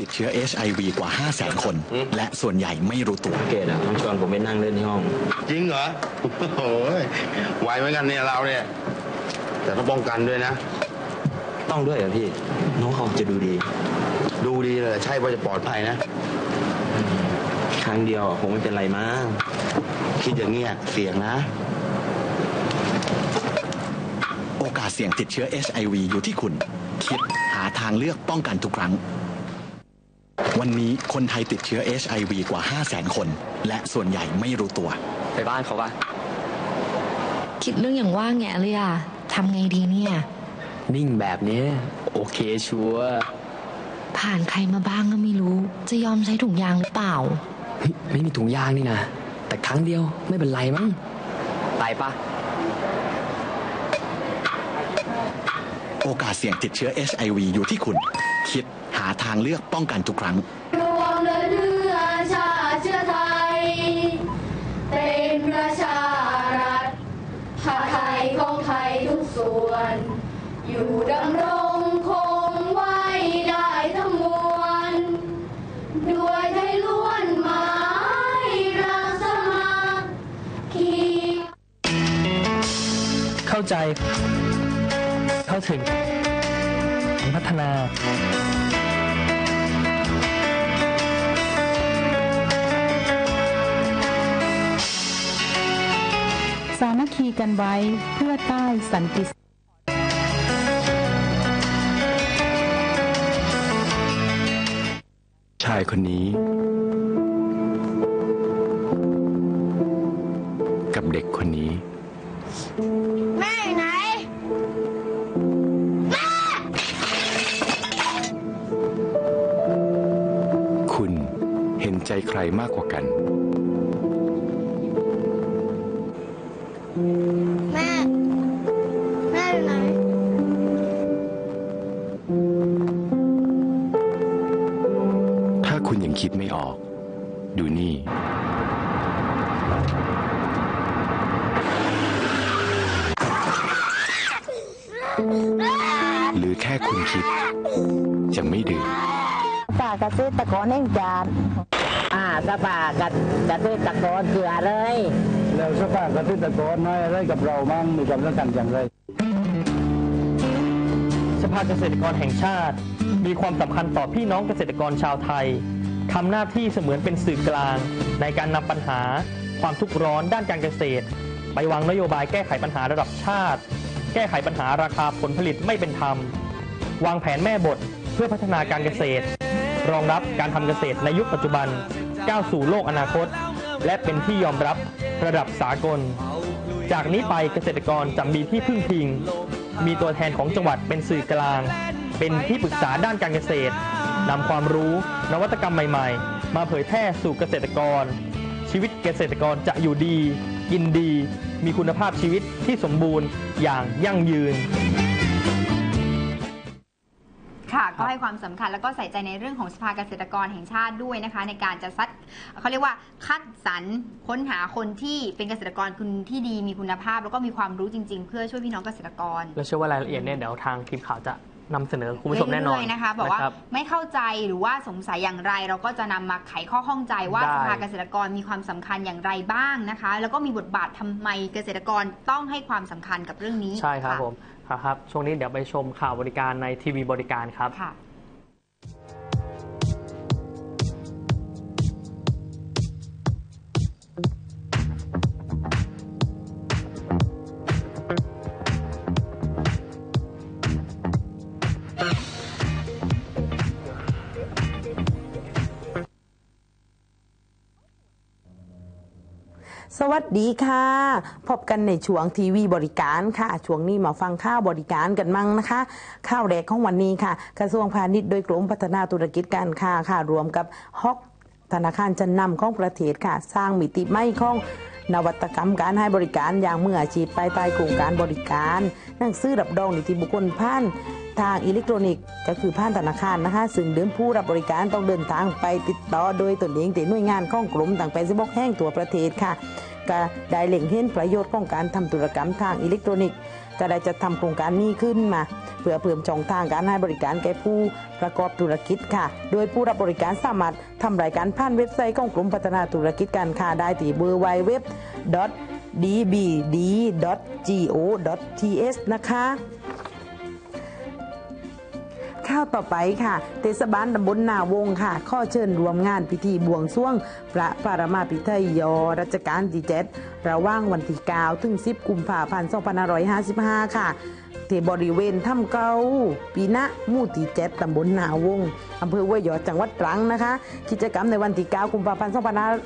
ติดเชื้อ HIV กว่า5 0 0 0 0 0คน และส่วนใหญ่ไม่รู้ตัว เกดอะต้องชวนผมไปนั่งเล่นที่ห้อง จริงเหรอ โอ้ยไหวเหมือนกันเนี่ยเราเนี่ย แต่ต้องป้องกันด้วยนะ ต้องด้วยเหรอพี่ น้องเขาจะดูดี ดูดีเลย ใช่ว่าจะปลอดภัยนะ ครั้งเดียวอะคงไม่เป็นไรมั้งคิดอย่างเงี้ยเสี่ยงนะโอกาสเสี่ยงติดเชื้อ HIV อยู่ที่คุณ คิดหาทางเลือกป้องกันทุกครั้ง วันนี้คนไทยติดเชื้อ HIV กว่า 5 0 0 0 0 0 คน และส่วนใหญ่ไม่รู้ตัว ไปบ้านเขาปะคิดเรื่องอย่างว่าแงะเลยอะทำไงดีเนี่ย นิ่งแบบนี้ โอเคชัวร์ผ่านใครมาบ้างก็ไม่รู้ จะยอมใช้ถุงยางหรือเปล่าเฮ้ยไม่มีถุงยางนี่นะ แต่ครั้งเดียวไม่เป็นไรมั้งไปปะโอกาสเสี่ยงติดเชื้อ HIV อยู่ที่คุณ คิด หาทางเลือกป้องกันทุกครั้ง รวมเดินเรือชาติเชื้อไทย เป็นประชารัฐชาติไทยของไทยทุกส่วน อยู่ดำรงคงไว้ได้ทั้งมวลด้วยไทยล้วนหมายรักสมัครคีเข้าใจ เข้าถึง พัฒนา คคีกันไว้เพื่อใต้สันติสุขชายคนนี้ กับเด็กคนนี้ แม่อยู่ไหนคุณเห็นใจใครมากกว่ากัน แม่ แม่อยู่ไหน ถ้าคุณยังคิดไม่ออก ดูนี่ หรือแค่คุณคิด จะไม่ดื่มป่าเกษตรกรแห่งจานอ่าสปากับเกษตรกรเกลือเลย แล้วสภาพเกษตรกรน้อยอะไรกับเรามั่งมีความสำคัญอย่างไร สภาเกษตรกรแห่งชาติ มีความสำคัญต่อพี่น้องเกษตรกรชาวไทยทำหน้าที่เสมือนเป็นสื่อกลาง ในการนำปัญหา ความทุกข์ร้อนด้านการเกษตร ไปวางนโยบายแก้ไขปัญหาระดับชาติ แก้ไขปัญหาราคาผลผลิตไม่เป็นธรรม วางแผนแม่บทเพื่อพัฒนาการเกษตร รองรับการทำเกษตรในยุคปัจจุบันก้าวสู่โลกอนาคต และเป็นที่ยอมรับ ระดับสากล จากนี้ไปเกษตรกรจะมีที่พึ่งพิง มีตัวแทนของจังหวัดเป็นสื่อกลาง เป็นที่ปรึกษาด้านการเกษตรนำความรู้นวัตกรรมใหม่ๆ มาเผยแพร่สู่เกษตรกร ชีวิตเกษตรกรจะอยู่ดี กินดี มีคุณภาพชีวิตที่สมบูรณ์อย่างยั่งยืน ค่ะ ก็ให้ความสำคัญแล้วก็ใส่ใจในเรื่องของสภาเกษตรกรแห่งชาติด้วยนะคะ ในการจะซัดเขาเรียกว่าคัดสรรค้นหาคนที่เป็นเกษตรกรคุณที่ดีมีคุณภาพ แล้วก็มีความรู้จริง ๆ เพื่อช่วยพี่น้องเกษตรกร และเชื่อว่ารายละเอียดเนี่ยเดี๋ยวทางทีมข่าวจะนำเสนอคุณผู้ชมแน่นอนเรื่ยๆนะคะบอกว่าะครับไม่เข้าใจหรือว่าสงสัยอย่างไร เราก็จะนำมาไขข้อข้องใจว่าได้สภาเกษตรกรมีความสำคัญอย่างไรบ้างนะคะ แล้วก็มีบทบาททำไมเกษตรกรต้องให้ความสำคัญกับเรื่องนี้ใช่ครับะผม ครับช่วงนี้เดี๋ยวไปชมข่าวบริการในทีวีบริการครับ ค่ะ วัสดีค่ะ พบกันในช่วงทีวีบริการค่ะ ช่วงนี้มาฟังข่าวบริการกันมั่งนะคะ ข้าวแรกของวันนี้ค่ะ กระทรวงพาณิชย์โดยกรมพัฒนาธุรกิจการค้าค่ะ รวมกับฮอกธนาคารชั้นนำของประเทศค่ะ สร้างมิติใหม่ของนวัตกรรมการให้บริการอย่างมืออาชีพภายใต้โครงการบริการหนังสือรับรองนิติบุคคลผ่านทางอิเล็กทรอนิกส์ก็คือผ่านธนาคารนะคะ ซึ่งเดิมผู้รับบริการต้องเดินทางไปติดต่อโดยตนเองแต่หน่วยงานของกรมต่างไปสิบกแห่งตัวประเทศค่ะ ก็ได้เล็งเห็นประโยชน์ของการทำธุรกรรมทางอิเล็กทรอนิกส์ก็ได้จะทำโครงการนี้ขึ้นมา เพื่อเพิ่มช่องทางการให้บริการแก่ผู้ประกอบธุรกิจค่ะ โดยผู้รับบริการสามารถทำรายการผ่านเว็บไซต์ของกลุ่มพัฒนาธุรกิจการค้าได้ที่เบอร์ไวเว็บ dbd.go.th นะคะ ข้าวต่อไปค่ะ เทศบาลตำบลนาวงค่ะ ข้อเชิญรวมงานพิธีบวงสรวง พระปรมาภิไธยยรัชกาลที่เจ็ดระหว่างวันที่9ถึง 10 กุมภาพันธ์2555 ค่ะ ที่บริเวณถ้ำเกาปีนะหมู่ที่เจ็ดตำบลนาวงอำเภอห้วยหยอดจังหวัดตรังนะคะ กิจกรรมในวันที่9กุมภาพันธ์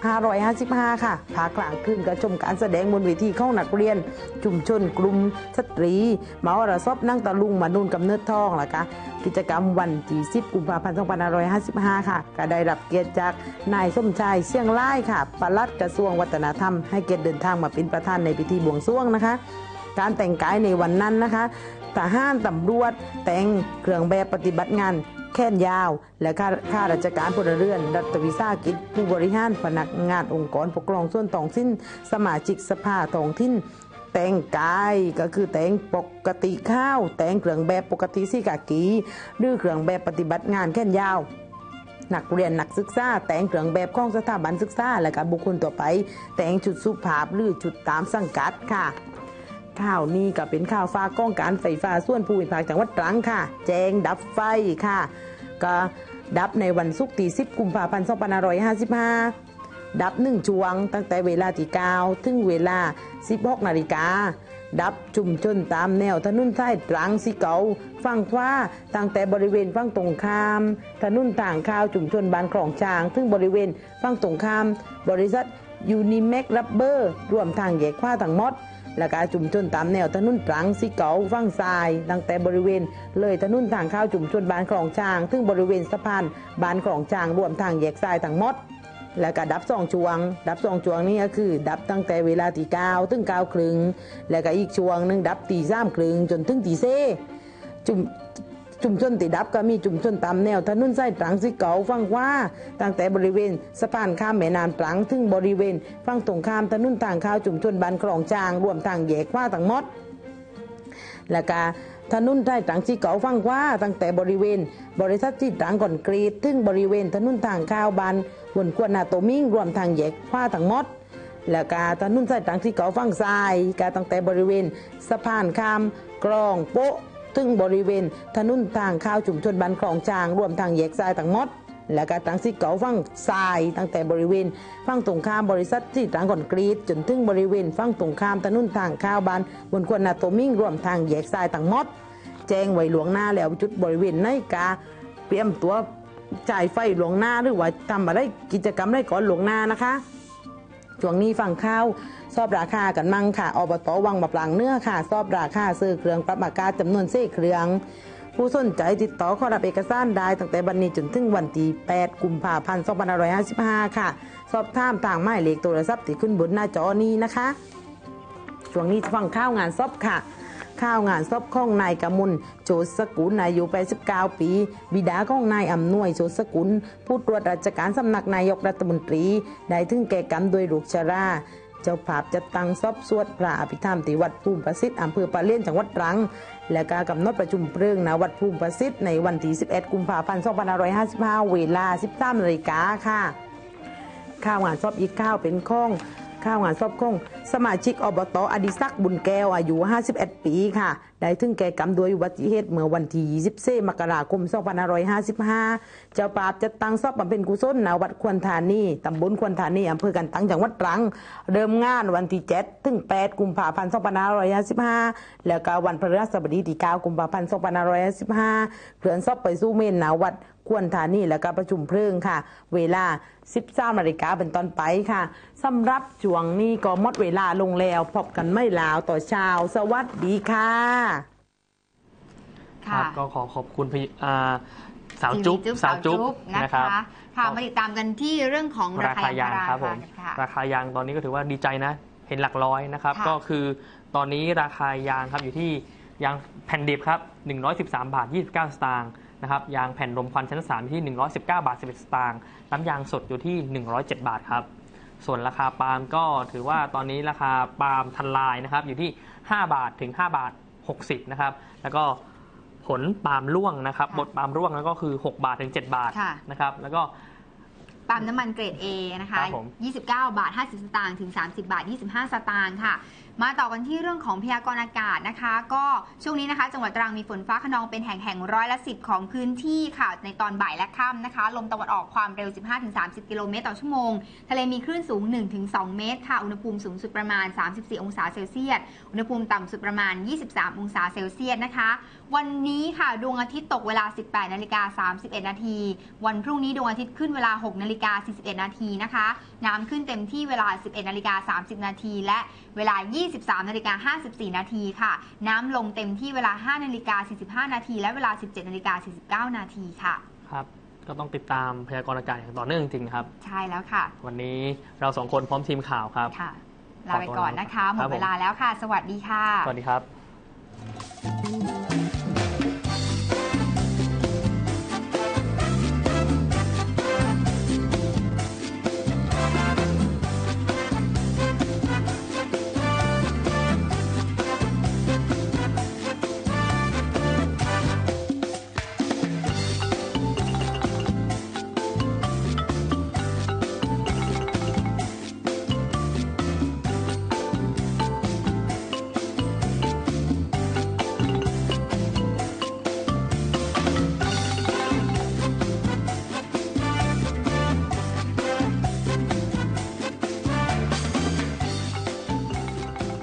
2555 ค่ะภากลางคืนกระชมการแสดงบนเวทีเข้านักเรียน ชุมชนกลุ่มสตรีมาอรสอบนั่งตะลุงมานุนกำเนิดทองล่ะคะกิจกรรมวันที่10กุมภาพันธ์2555 ค่ะก็ได้รับเกียรติจากนายสมชายเชียงรายค่ะปลัดกระทรวงวัฒนธรรมให้เกียรติเดินทางมาเป็นประธานในพิธีบวงสรวงนะคะ การแต่งกายในวันนั้นนะคะทหารตำรวจแต่งเครื่องแบบปฏิบัติงานแค้นยาว และข้าข้าราชการพลเรือน รัฐวิสาหกิจ ผู้บริหารพนักงานองค์กรปกครองส่วนท้องถิ่นสมาชิกสภาท้องถิ่นแต่งกายก็คือแต่งปกติข้าว แต่งเครื่องแบบปกติสีกากีหรือเครื่องแบบปฏิบัติงานแค้นยาวนักเรียนนักศึกษาแต่งเครื่องแบบของสถาบันศึกษาและกับบุคคลต่อไป แต่งชุดสุภาพหรือชุดตามสังกัดค่ะ ข่าวนี้ก็เป็นข่าวฟ้าก้องการไฟฟ้าส่วนภูมิภาคจังหวัดตรังค่ะ แจ้งดับไฟค่ะ ก็ดับในวันศุกร์ที่10กุมภาพันธ์2555 ดับหนึ่งช่วง ตั้งแต่เวลาที่9ถึงเวลา 16นาฬิกาดับจุ่มชนตามแนวถนนท้ตรังสีเกาฝั่งขวาตั้งแต่บริเวณฝั่งตรงข้าม ถนนต่างข้าวจุ่มชนบานคลองจาง ถึงบริเวณฝั่งตรงข้าม บริษัทยูนิเมกรับเบอร์ รวมทางแยกขว้าทั้งหมด และการจุ่มชนตามแนวถนนตรังสีเกาฝั่งซ้ายตั้งแต่บริเวณ เลยถนนทางเข้าวจุ่มชนบ้านคลองช้างถึงบริเวณสะพานบ้านคลองช้างรวมทางแยกทรายทั้งหมดแล้วก็ดับสองช่วง ดับสองช่วงนี้ก็คือ ดับตั้งแต่เวลาตีเก้าถึงเก้าครึ่งแล้วก็อีกช่วงหนึ่งดับตีสามครึ่งจนถึงตีเซจุ่ม จุ่มชนติดับก็มีจุ่มชนตามแนวถนนสายตรังสิเกาฝั่งว่าตั้งแต่บริเวณสะพานข้ามแม่น้ำตรังถึงบริเวณฝั่งตรงข้ามถนนทางข้าวจุ่มชนบานคลองจาง รวมทางแยกขว่าทั้งหมดแล้วก็ถนนใต้ตรังสีเก่าฟังว่าตั้งแต่บริเวณ บริษัทที่ตรังก่อนกรีดถึงบริเวณถนนทางข้าวบานวนกวนนาโตมิงรวมทางแยกขว่าทั้งหมด แล้วก็ถนนใต้ตรังสีเก่าฟังซ้ายก็ตั้งแต่บริเวณ สะพานข้ามกรองโป๊ะ ถึงบริเวณถนนทางข้าวจุ่มชนบานคลองจางรวมทางแยกซ้ายทั้งหมดและก็ตั้งสิเก่าฝั่งทราย ตั้งแต่บริเวณฝั่งตรงข้ามบริษัทที่ตรังก่อนกรีดจนถึงบริเวณฝั่งตรงข้ามถนนทางข้าวบานบนควนนาโตมิ่งรวมทางแยกทรายทั้งหมดแจ้งไว้หลวงหน้าแล้วจุดบริเวณในกาเตรียมตัวจ่ายไฟหลวงหน้าหรือว่าทำอะไรกิจกรรมได้ก่อนหลวงหน้านะคะ ช่วงนี้ฟังข้าวสอบราคากันมั่งค่ะอบตวังมะปรางเนื้อค่ะ สอบราคาซื้อเครื่องปรับอากาศจำนวนเส้เครื่องผู้สนใจติดต่อขอรับเอกสารได้ตั้งแต่บันนี้จนถึงวันที่ 8 กุมภาพันธ์ 2555 ค่ะ สอบถามทางหมายเลขโทรศัพท์ที่ขึ้นบนหน้าจอนี้นะคะ ช่วงนี้ฟังข้าวงานซอบค่ะ ข้าวงานซบข้องนายกมลโจสกุลอายุ89 ปี บิดาของนายอำนวยโจสกุล ผู้ตรวจราชการสำนักนายกรัฐมนตรี ได้ถึงแก่กรรมโดยลูกชราเจ้าภาพจะตั้งซอบสวดพระอภิธรรมที่วัดภูมิประสิทธิ์อำเภอปะเลียนจังหวัดตรัง และการกำหนดประชุมเพลิงณวัดภูมิประสิทธิ์ในวันที่ 11 กุมภาพันธ์ 2555 เวลา 13นาฬิกาค่ะ ข้าวงานซอบอีกข้าวเป็นข้อง ข้าวงานซอบข้องสมาชิกอบตอดิศักบุญแก้วอายุ 51 ปีค่ะ ได้ถึงแก่กรรมโดยอุบัติเหตุเมื่อวันที่24มกราคม2555 เจ้าปราบจะตั้งซอบบำเพ็ญกุศลณวัดควรธานีตำบลควรธานีอำเภอกันตังจังหวัดตรัง เริ่มงานวันที่7ถึง 8 กุมภาพันธ์2555 แล้วก็วันพฤหัสบดีที่ 9 กุมภาพันธ์2555เคลื่อนซอบไปสู่เมนณวัด ควรฐานีและก็ประชุมเพลิงค่ะ เวลา 13นาฬิกาเป็นต้นไปค่ะสำหรับช่วงนี้ก็หมดเวลาลงแล้วพบกันไม่ลาวต่อเช้าสวัสดีค่ะครับก็ขอขอบคุณพยอ่าสาวจุ๊บสาวจุ๊บนะนะคคะรับค่ะมาติดตามกันที่เรื่องของราราคาายคายางงพาราครับผมค่ะราคายางตอนนี้ก็ถือว่าดีใจนะ เห็นหลักร้อยนะครับค่ะก็คือตอนนี้ราคายางครับอยู่ที่ยางแผ่นดิบครับ 113 บาท 29 สตางค์ นะครับยางแผ่นรมควันชั้น3อยู่ที่ 119 บาท 11 สตางค์น้ำยางสดอยู่ที่ 107 บาทครับ ส่วนราคาปาล์มก็ถือว่าตอนนี้ราคาปาล์มทันลายนะครับอยู่ที่ 5 บาทถึง 5 บาท 60 นะครับ แล้วก็ผลปาล์มร่วงนะครับค่ะบดปาล์มร่วงแล้วก็คือ 6 บาทถึง 7 บาทค่ะนะครับแล้วก็ปาล์มน้ำมันเกรด A นะคะครับผม29 บาท 50 สตางค์ ถึง 30 บาท 25 สตางค์ ค่ะ มาต่อกันที่เรื่องของพยากรณ์อากาศนะคะ ก็ช่วงนี้นะคะ จังหวัดตรังมีฝนฟ้าขนองเป็นแห่งแห่งๆร้อยละสิบของพื้นที่ค่ะ ในตอนบ่ายและค่ำนะคะ ลมตะวันออกความเร็ว 15-30 กิโลเมตรต่อชั่วโมง ทะเลมีคลื่นสูง 1-2 เมตรค่ะ อุณหภูมิสูงสุดประมาณ 34 องศาเซลเซียส อุณหภูมิต่ำสุดประมาณ 23 องศาเซลเซียสนะคะ วันนี้ค่ะดวงอาทิตย์ตกเวลา 18นาฬิกา31 นาที วันพรุ่งนี้ดวงอาทิตย์ขึ้นเวลา 6นาฬิกา41 นาทีนะคะ น้ำขึ้นเต็มที่เวลา 11นาฬิกา30 นาที และเวลา 23นาฬิกา54 นาทีค่ะ น้ำลงเต็มที่เวลา 5นาฬิกา45 นาที และเวลา 17นาฬิกา49 นาทีค่ะ ครับ ก็ต้องติดตามพยากรณ์อากาศอย่างต่อเนื่องจริงๆนะครับ ใช่แล้วค่ะ วันนี้เราสองคนพร้อมทีมข่าวครับ ค่ะลาไปก่อนนะคะ หมครัดบผมเวลาแล้วค่ะ สวัสดีค่ะ สวัสดีครับ